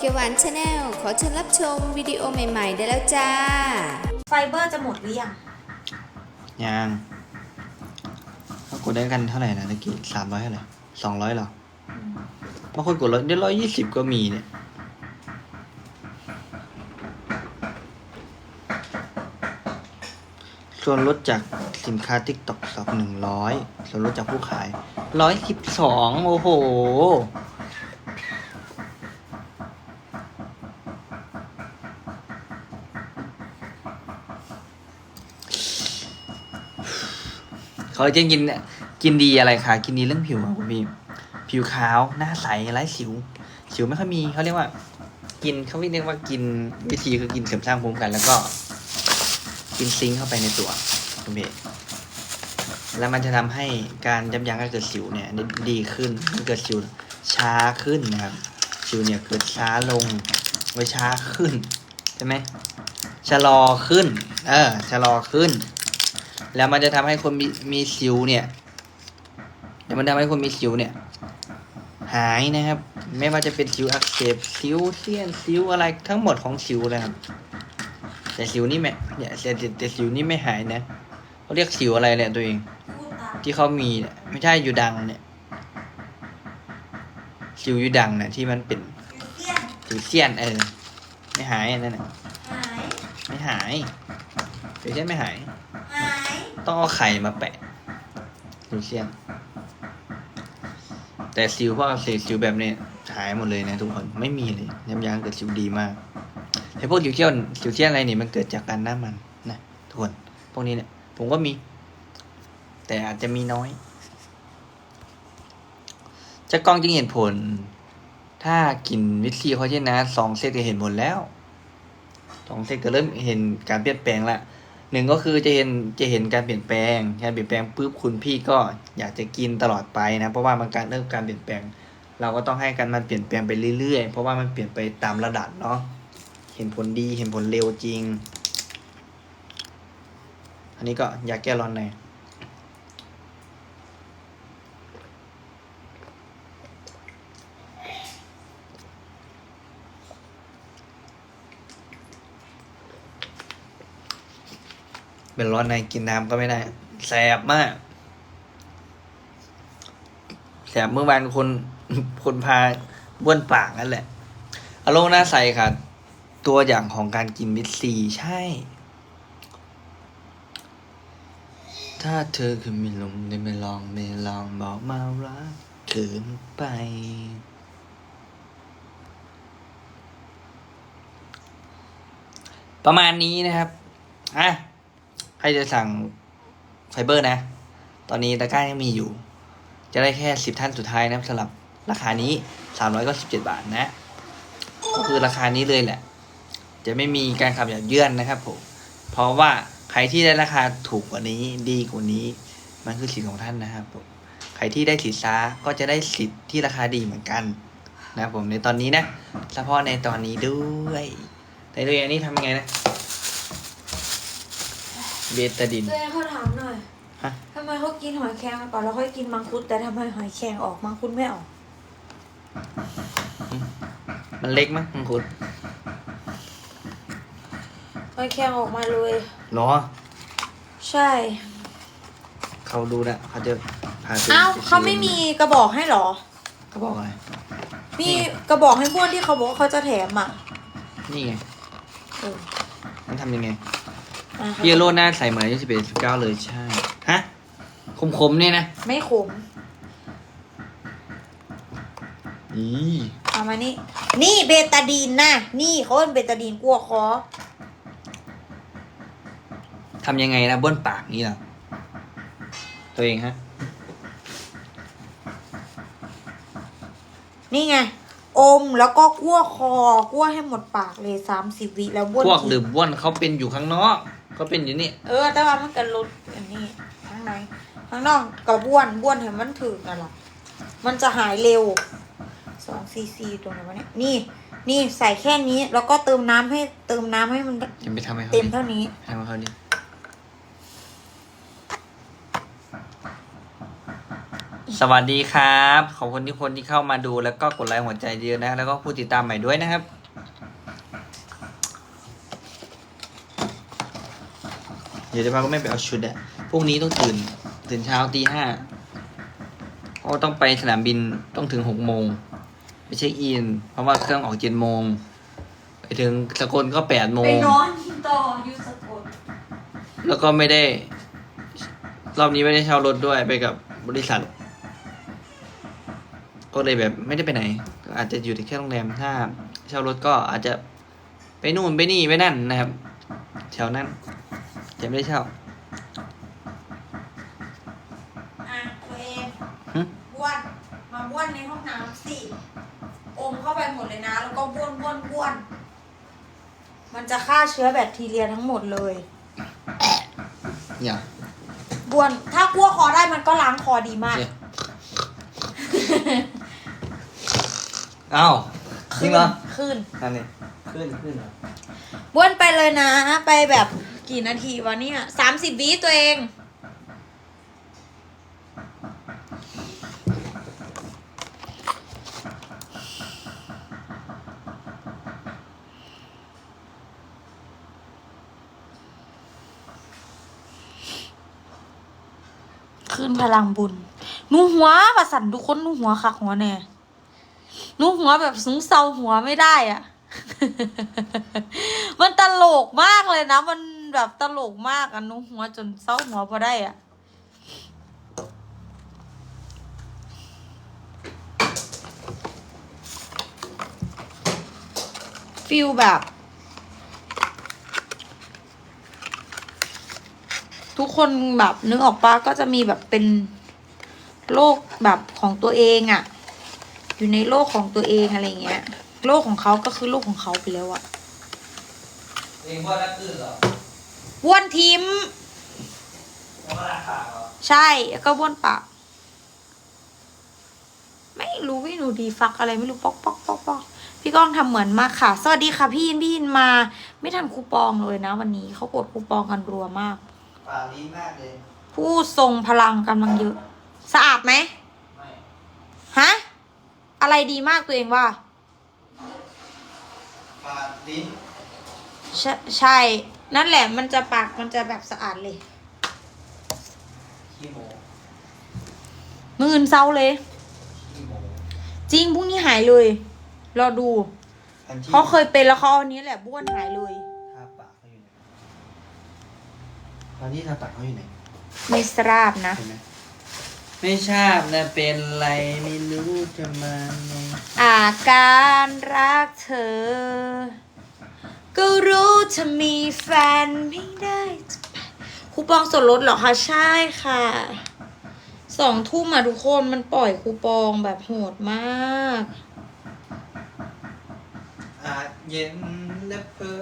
เขียวหวานชาแนลขอเชิญรับชมวิดีโอใหม่ ๆ ได้แล้วจ้า ไฟเบอร์จะหมดหรือยัง ยังเขากดได้กันเท่าไหร่นะตะกี้สามร้อยเท่าไหร่สองร้อยหรอบางคนกดร้อยได้ร้อยยี่สิบก็มีเนี่ย ส่วนลดจากสินค้า t ิ k t o k สับหนึ่งร้อยส่วนลดจากผู้ขายร้อยสิบสองโอ้โห เขาจะกินกินดีอะไรคะกินดีเรื่องผิวอะคุณพี่ผิวขาวหน้าใสไร้สิว สิวไม่ค่อยมีเขาเรียกว่า กินเขาเรียกว่ากินวิธีคือกินเสริมสร้างภูมิคุ้มกัน แล้วก็ กินซิงค์เข้าไปในตัวคุณพี่แล้วมันจะทำให้การยับยั้งการเกิดสิวเนี่ยดีขึ้นมันเกิดสิวช้าขึ้นนะครับสิวเนี่ยเกิดช้าลงไว้ช้าขึ้นใช่ไหมชะลอขึ้น เออชะลอขึ้น แล้วมันจะทำให้คนมีมีสิวเนี่ยเดี๋ยวมันทำให้คนมีสิวเนี่ย หายนะครับ ไม่ว่าจะเป็นสิวอักเสบสิวเสี้ยนสิวอะไรทั้งหมดของสิวนะครับ แต่สิวนี่ไม่เนี่ยแต่แต่แต่สิวนี่ไม่หายนะเขาเรียกสิวอะไรเนี่ยตัวเองพูดตามที่เขามีเนี่ยไม่ใช่อยู่ดังเนี่ยสิวอยู่ดังเนี่ยที่มันเป็นเตี้ยนสิวเสี้ยนเออไม่หายอันนั่นน่ะหายไม่หายสิวเสี้ยนไม่หายหาย ต้องเอาไข่มาแปะสิวเสี้ยน แต่สิวพวกอักเสบสิวแบบนี้หายหมดเลยนะทุกคนไม่มีเลยย้ำยั้งเกิดสิวดีมากแต่พวกสิวเสี้ยนสิวเสี้ยนอะไรนี่มันเกิดจากการหน้ามันนะทุกคน พวกนี้เนี่ย ผมก็มี แต่อาจจะมีน้อยจะกล้องจึงเห็นผล ถ้ากินวิตซีเขาเช่นนะสองเซตก็เห็นผลแล้วสองเซตก็เริ่มเห็นการเปลี่ยนแปลงละ หนึ่งก็คือจะเห็นจะเห็นการเปลี่ยนแปลงการเปลี่ยนแปลงปุ๊บคุณพี่ก็อยากจะกินตลอดไปนะเพราะว่ามันการเริ่มการเปลี่ยนแปลง เราก็ต้องให้การมันเปลี่ยนแปลงไปเรื่อยๆ เพราะว่ามันเปลี่ยนไปตามระดับเนาะเห็นผลดีเห็นผลเร็วจริง อันนี้ก็ยาแก้ร้อนใน เป็นร้อนในกินน้ำก็ไม่ได้ แสบมาก แสบเมื่อวานคนคนพาบ้วนปากนั่นแหละอารมณ์น่าใสค่ะ ตัวอย่างของการกินมิตรซีใช่ ถ้าเธอคือม่ลมได้ไม่ลองไม่ลองบอกมารักเกินไปประมาณนี้นะครับ อะ ใครจะสั่งไฟเบอร์นะ ตอนนี้ตะกร้ายังมีอยู่ จะได้แค่สิบท่านสุดท้ายนะครับสำหรับราคานี้สามร้อยก็สิบเจ็ดบาทนะ ก็คือราคานี้เลยแหละ จะไม่มีการขับอย่างเยื่อนนะครับผม เพราะว่าใครที่ได้ราคาถูกกว่านี้ดีกว่านี้ มันคือสิทธิ์ของท่านนะครับผม ใครที่ได้สิทธิ์ซ้าก็จะได้สิทธิ์ที่ราคาดีเหมือนกันนะครับผมในตอนนี้นะเฉพาะในตอนนี้ด้วยแต่ตัวอย่างนี้ทำยังไงนะ เบตาดิน ตัวเองเขาถามหน่อยฮะ ทำไมเขากินหอยแครงมาก่อนแล้วค่อยกินมังคุด แต่ทำไมหอยแครงออกมังคุดไม่ออก มันเล็กมั้งมังคุดหอยแครงออกมาเลย เหรอ ใช่ เขาดูนะเขาจะพาไปเอ้าเขาไม่มีกระบอกให้เหรอ เขาบอกอะไร มีกระบอกให้พวกที่เขาบอกว่าเขาจะแถมอะนี่ไง เออมันทำยังไง อะพี่โรดหน้าใส่เหมือนอายุสิบเอ็ดสิบเก้าเลยใช่ ฮะคมๆเนี่ยนะไม่ขมอีเอามานี่ นี่เบตาดีนนะนี่เขาเป็นเบตาดีนกลัวคอทำยังไงนะบ้วนปากนี่เหรอ ตัวเองฮะ นี่ไง อมแล้วก็กลัวคอกลัวให้หมดปากเลยสามสิบวิแล้วบ้วนพวกทิ้งดื่มบ้วนเขาเป็นอยู่ข้างนอก เขาเป็นอยู่นี่เออ แต่ว่ามันกันลดอันนี้ข้างในข้างนอกก็บ้วนบ้วนให้มันถึงนั่นแหละมันจะหายเร็วสองซีซีตรงไหนวะเนี่ยนี่ นี่ใส่แค่นี้ แล้วก็เติมน้ำให้เติมน้ำให้มันจะไปทำให้เขาเต็มดิเท่านี้ ทำให้เขาดิสวัสดีครับ ขอบคุณที่คนที่เข้ามาดูแล้วก็กดไลค์หัวใจเยอะนะ แล้วก็ผู้ติดตามใหม่ด้วยนะครับ ดี๋ยวจะพาก็ไม่ไปเอาชุดอะพรุ่งนี้ต้องตื่น ตื่นเช้าตีห้าเพราะว่าต้องไปสนามบินต้องถึงหกโมงไปเช็คอิน เพราะว่าเครื่องออกเจ็ดโมงไปถึงสกลก็แปดโมไปง นอนต่ออยู่สกลแล้วก็ไม่ได้ รอบนี้ไม่ได้เช่ารถด้วยไปกับบริษัท ก็เลยแบบไม่ได้ไปไหน ก็อาจจะอยู่ที่แค่โรงแรมถ้าเช่ารถก็อาจจะไปนู่นไปนี่ไปนั่นนะครับแถวนั้น จะไม่ได้เช่าอะตัวเองหึบ้วนมาบ้วนในห้องน้ำสิอมเข้าไปหมดเลยนะ แล้วก็บ้วนบ้วนบ้วน มันจะฆ่าเชื้อแบคทีเรียทั้งหมดเลย อย่าบ้วน ถ้ากลัวคอได้มันก็ล้างคอดีมากโอเคเอ้าจริงเหรอขึ้น นั่นนี่ขึ้นขึ้นเหรอบ้วนไปเลยนะ ไปแบบ กี่นาทีวะเนี่ยสามสิบวิตัวเอง ขึ้นพลังบุญหนูหัวประสันทุกคนหนูหัวคักหัวแน่หนูหัวแบบสูงเซาหัวไม่ได้อะ มันตลกมากเลยนะมัน แบบตลกมากอะหนูหัวจนเศร้าหัวพอได้อะฟิลแบบ ทุกคนแบบนึกออกปะก็จะมีแบบเป็นโลกแบบของตัวเองอะอยู่ในโลกของตัวเองอะไรเงี้ย โลกของเขาก็คือโลกของเขาไปแล้วอะเองว่าแล้วขึ้นเหรอ บ้วนทิมแล้วว่าราคาเหรอใช่แล้วก็บ้วนปาก ไม่รู้พี่หนูดีฟักอะไรไม่รู้ปอกปอกปอกปอกพี่ก้องทำเหมือนมากค่ะ สวัสดีค่ะพี่ยินพี่ยินมา ไม่ทันคูปองเลยนะ วันนี้เขากดคูปองกันรัวมากปากดีมากเลย ผู้ทรงพลังกำลังเยอะ สะอาดไหมไม่ฮะอะไรดีมากตัวเองว่าปากลิ้นใช่ใช่ นั่นแหละมันจะปากมันจะแบบสะอาดเลย ขี้โมมืออื่นเศร้าเลย ขี้โมจริงพรุ่งนี้หายเลย รอดู อันที่เขาเคยเป็นแล้วเขาเอาอันนี้แหละบ้วนหายเลย ทาปากเขาอยู่ไหนตอนนี้ทาปากเขาอยู่ไหนไม่ทราบนะ เห็นไหมไม่ทราบนะเป็นไรไม่รู้จะมาไงอาการรักเธอ ก็รู้จะมีแฟนไม่ได้จะไปคูปองส่วนลดเหรอคะใช่ค่ะสองทุ่มอะทุกคนมันปล่อยคูปองแบบโหดมากอาจเย็นและเพอ